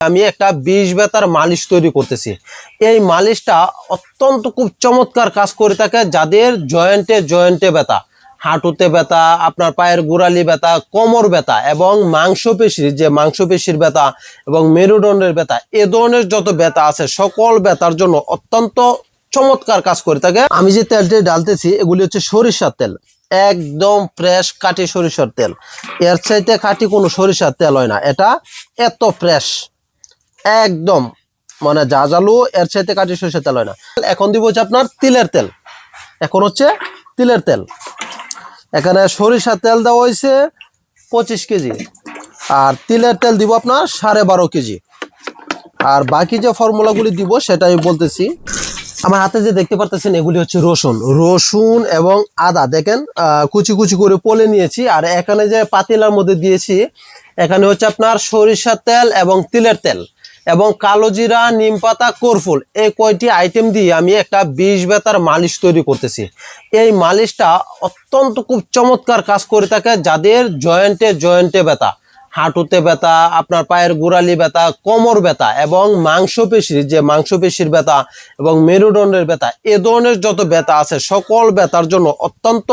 আমি একটা বিষ বেতার মালিশ তৈরি করতেছি। এই মালিশটা অত্যন্ত খুব চমৎকার কাজ করে থাকে যাদের জয়েন্টে জয়েন্টে ব্যথা, হাঁটুতে ব্যথা, আপনার পায়ের গোড়ালি ব্যথা, কোমর ব্যথা এবং মাংসপেশির যে মাংসপেশির ব্যথা এবং মেরুদণ্ডের ব্যথা, এ ধরনের যত ব্যথা আছে সকল ব্যথার জন্য অত্যন্ত চমৎকার কাজ করে থাকে। আমি যে তেলটি ডালতেছি, এগুলি হচ্ছে সরিষার তেল। একদম ফ্রেশ কাটি সরিষার তেল। এর চাইতে কাটি কোনো সরিষার তেল হয় না। এটা এত ফ্রেশ একদম। মানে যা জালু এর সাথে কাটি সরিষার তেল হয় না। এখন দিব হচ্ছে আপনার তিলের তেল। এখন হচ্ছে তিলের তেল। এখানে সরিষার তেল দেওয়া হয়েছে পঁচিশ কেজি। আর তিলের তেল দিব আপনার সাড়ে বারো কেজি। আর বাকি যে ফর্মুলাগুলি দিব, সেটা আমি বলতেছি। আমার হাতে যে দেখতে পারতেছেন, এগুলি হচ্ছে রসুন। রসুন এবং আদা। দেখেন কুচি কুচি করে পলে নিয়েছি। আর এখানে যে পাতিলার মধ্যে দিয়েছি, এখানে হচ্ছে আপনার সরিষার তেল এবং তিলের তেল। এবং কালো জিরা, নিম পাতা কর্ফুল এই কয়টি আইটেম দিয়ে আমি একটা বিষ বেতার মালিশ তৈরি করতেছি। এই মালিশটা অত্যন্ত খুব চমৎকার কাজ করে থাকে যাদের জয়েন্টে জয়েন্টে ব্যথা, হাঁটুতে ব্যথা, আপনার পায়ের গোড়ালি ব্যথা, কোমর ব্যথা এবং মাংসপেশির যে মাংসপেশির ব্যথা এবং মেরুদণ্ডের ব্যথা, এ ধরনের যত ব্যথা আছে সকল ব্যথার জন্য অত্যন্ত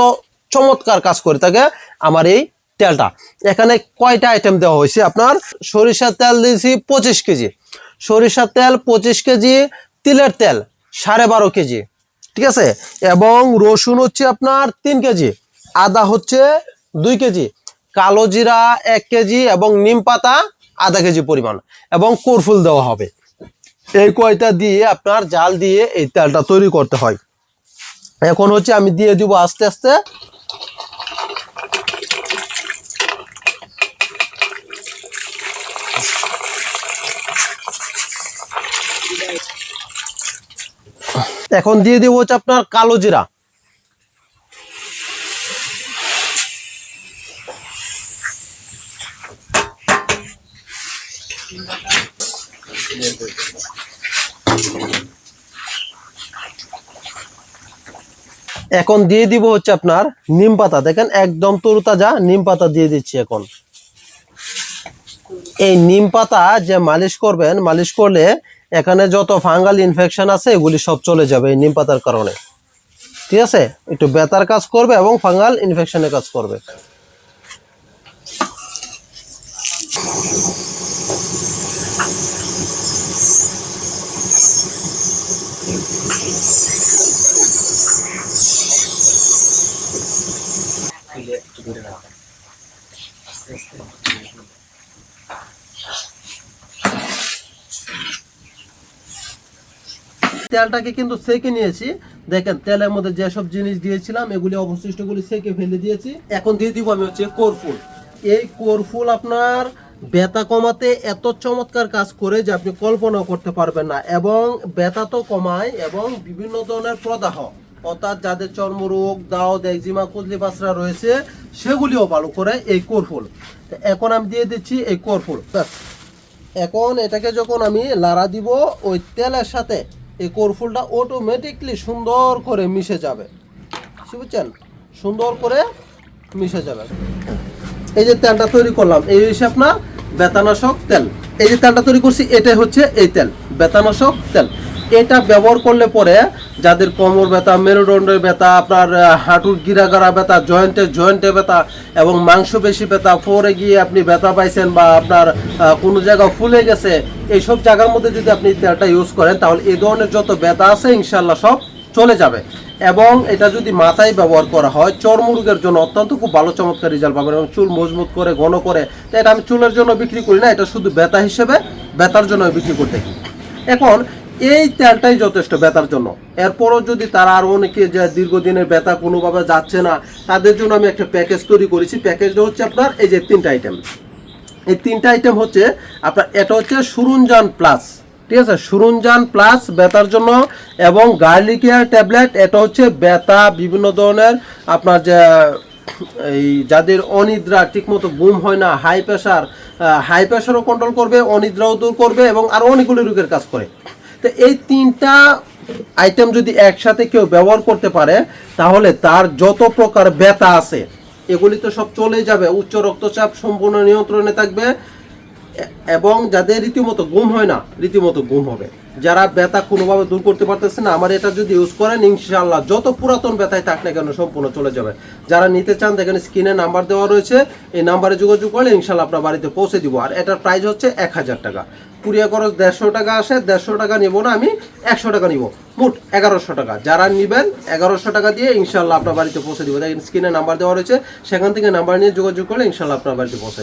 চমৎকার কাজ করে থাকে আমার এই তেলটা। এখানে কয়টা আইটেম দেওয়া হয়েছে? আপনার সরিষার তেল দিয়েছি পঁচিশ কেজি। সরিষার তেল পঁচিশ কেজি, তিলের তেল সাড়ে বারো কেজি। ঠিক আছে? এবং রসুন হচ্ছে আপনার তিন কেজি, আদা হচ্ছে দুই কেজি, কালো জিরা এক কেজি এবং নিম পাতা আধা কেজি পরিমাণ এবং কর্ফুল দেওয়া হবে। এই কয়টা দিয়ে আপনার জাল দিয়ে এই তেলটা তৈরি করতে হয়। এখন হচ্ছে আমি দিয়ে দিব আস্তে আস্তে এখন দিয়ে দিব হচ্ছে আপনার কালো জিরা। এখন দিয়ে দিব হচ্ছে আপনার নিম পাতা। দেখেন একদম তরুতাজা নিম পাতা দিয়ে দিচ্ছি এখন। এই নিম পাতা যে মালিশ করবেন, মালিশ করলে এখানে যত ফাঙ্গাল ইনফেকশন আছে, এগুলি সব চলে যাবে এই নিম পাতার কারণে। ঠিক আছে? একটু বেতার কাজ করবে এবং ফাঙ্গাল ইনফেকশনের কাজ করবে। তেলটাকে কিন্তু সেকে নিয়েছি। দেখেন, তেলের মধ্যে যেসব জিনিস দিয়েছিলাম, এগুলি অবশিষ্টগুলি সেকে ফেলে দিয়েছি। এখন দিয়ে দিব আমি হচ্ছে কোরফুল এই কোরফুল আপনার ব্যথা কমাতে এত চমৎকার কাজ করে যে আপনি কল্পনাও করতে পারবেন না। এবং ব্যথা তো কমায় এবং বিভিন্ন ধরনের প্রদাহ, অর্থাৎ যাদের চর্মরোগ দাওদ একজিমা কুজলি বাসরা রয়েছে, সেগুলিও ভালো করে এই কোরফুল এখন আমি দিয়ে দিচ্ছি এই কোরফুল এখন এটাকে যখন আমি লাড়া দিব, ওই তেলের সাথে এই কর্ফুলটা অটোমেটিকলি সুন্দর করে মিশে যাবে। বুঝছেন? সুন্দর করে মিশে যাবে। এই যে তেলটা তৈরি করলাম, এই হচ্ছে আপনার বেতানাশক তেল। এই যে তেলটা তৈরি করছি, এটাই হচ্ছে এই তেল, বেতানাশক তেল। এটা ব্যবহার করলে পরে যাদের কোমর ব্যথা, মেরুদণ্ডের ব্যথা, আপনার হাঁটুর গিরাগারা ব্যথা, জয়েন্টে জয়েন্টে ব্যথা এবং মাংস বেশি ব্যথা পরে গিয়ে আপনি ব্যথা পাইছেন বা আপনার কোনো জায়গা ফুলে গেছে, এইসব জায়গার মধ্যে যদি আপনি তেলটা ইউজ করেন, তাহলে এই ধরনের যত ব্যথা আছে ইনশাল্লাহ সব চলে যাবে। এবং এটা যদি মাথায় ব্যবহার করা হয় চর্মরোগের জন্য অত্যন্ত খুব ভালো চমৎকার রেজাল্ট পাবেন এবং চুল মজবুত করে, ঘন করে, তো এটা আমি চুলের জন্য বিক্রি করি না, এটা শুধু ব্যথা হিসেবে, ব্যথার জন্য বিক্রি করতে। এখন এই তেলটাই যথেষ্ট ব্যথার জন্য। এরপরও যদি তারা আরও অনেকে যে দীর্ঘদিনের ব্যথা কোনোভাবে যাচ্ছে না, তাদের জন্য আমি একটা প্যাকেজ তৈরি করেছি। প্যাকেজটা হচ্ছে আপনার এই যে তিনটা আইটেম এই তিনটা আইটেম হচ্ছে আপনার, এটা হচ্ছে সুরুঞ্জান প্লাস। ঠিক আছে? সুরুঞ্জান প্লাস ব্যথার জন্য এবং গার্লিক হেয়ার ট্যাবলেট, এটা হচ্ছে ব্যথা, বিভিন্ন ধরনের আপনার যে, এই যাদের অনিদ্রা ঠিকমতো ঘুম হয় না, হাই প্রেশার হাই প্রেশারও কন্ট্রোল করবে, অনিদ্রাও দূর করবে এবং আরও অনেকগুলি রোগের কাজ করে। তো এই তিনটা আইটেম যদি একসাথে কেউ ব্যবহার করতে পারে, তাহলে তার যত প্রকার ব্যথা আছে, এগুলি তো সব চলে যাবে। উচ্চ রক্তচাপ সম্পূর্ণ নিয়ন্ত্রণে থাকবে। এবং যাদের রীতিমতো ঘুম হয় না, রীতিমতো ঘুম হবে। যারা ব্যথা কোনোভাবে দূর করতে পারতেছে না, আমার এটা যদি ইউজ করেন ইনশাল্লাহ যত পুরাতন ব্যথায় থাক না কেন সম্পূর্ণ চলে যাবে। যারা নিতে চান, দেখেন স্ক্রিনে নাম্বার দেওয়া রয়েছে। এই নাম্বারে যোগাযোগ করলে ইনশাল্লাহ আপনার বাড়িতে পৌঁছে দিব। আর এটার প্রাইস হচ্ছে এক হাজার টাকা। কুরিয়া খরচ দেড়শো টাকা আসে, দেড়শো টাকা নিব না আমি, একশো টাকা নিব। মোট এগারোশো টাকা। যারা নেবেন, এগারোশো টাকা দিয়ে ইনশাল্লাহ আপনার বাড়িতে পৌঁছে দিব। দেখেন স্ক্রিনে নাম্বার দেওয়া রয়েছে। সেখান থেকে নাম্বার নিয়ে যোগাযোগ করলে ইনশাল্লাহ আপনার বাড়িতে পৌঁছে